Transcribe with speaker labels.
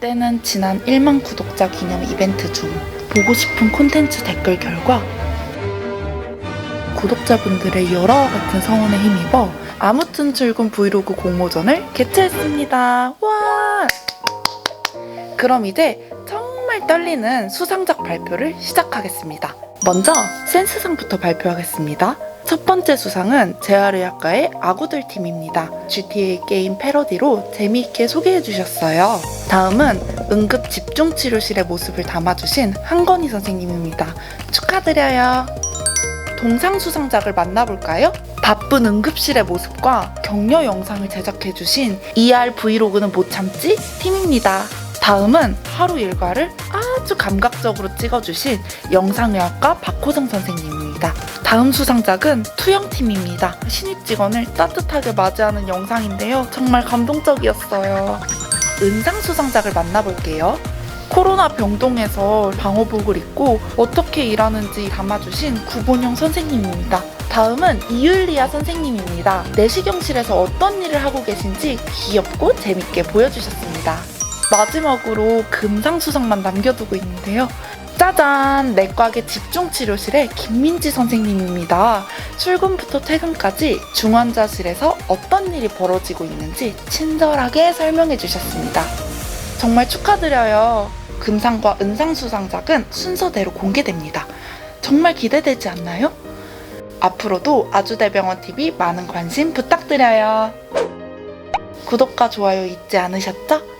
Speaker 1: 때는 지난 1만 구독자 기념 이벤트 중 보고 싶은 콘텐츠 댓글 결과 구독자분들의 열화와 같은 성원에 힘입어 아무튼 즐거운 브이로그 공모전을 개최했습니다. 와! 그럼 이제 정말 떨리는 수상작 발표를 시작하겠습니다. 먼저 센스상부터 발표하겠습니다. 첫 번째 수상은 제아르야카의 아구들 팀입니다. GTA 게임 패러디로 재미있게 소개해 주셨어요. 다음은 응급 집중치료실의 모습을 담아주신 한건희 선생님입니다. 축하드려요. 동상 수상작을 만나볼까요? 바쁜 응급실의 모습과 격려 영상을 제작해주신 ER 브이로그는 못 참지 팀입니다. 다음은 하루 일과를 아주 감각적으로 찍어주신 영상의학과 박호성 선생님 입니다. 다음 수상작은 투영팀입니다. 신입 직원을 따뜻하게 맞이하는 영상인데요. 정말 감동적이었어요. 은상 수상작을 만나볼게요. 코로나 병동에서 방호복을 입고 어떻게 일하는지 담아주신 구본영 선생님입니다. 다음은 이율리아 선생님입니다. 내시경실에서 어떤 일을 하고 계신지 귀엽고 재밌게 보여주셨습니다. 마지막으로 금상수상만 남겨두고 있는데요. 짜잔! 내과계 집중치료실의 김민지 선생님입니다. 출근부터 퇴근까지 중환자실에서 어떤 일이 벌어지고 있는지 친절하게 설명해 주셨습니다. 정말 축하드려요. 금상과 은상 수상작은 순서대로 공개됩니다. 정말 기대되지 않나요? 앞으로도 아주대병원 TV 많은 관심 부탁드려요. 구독과 좋아요 잊지 않으셨죠?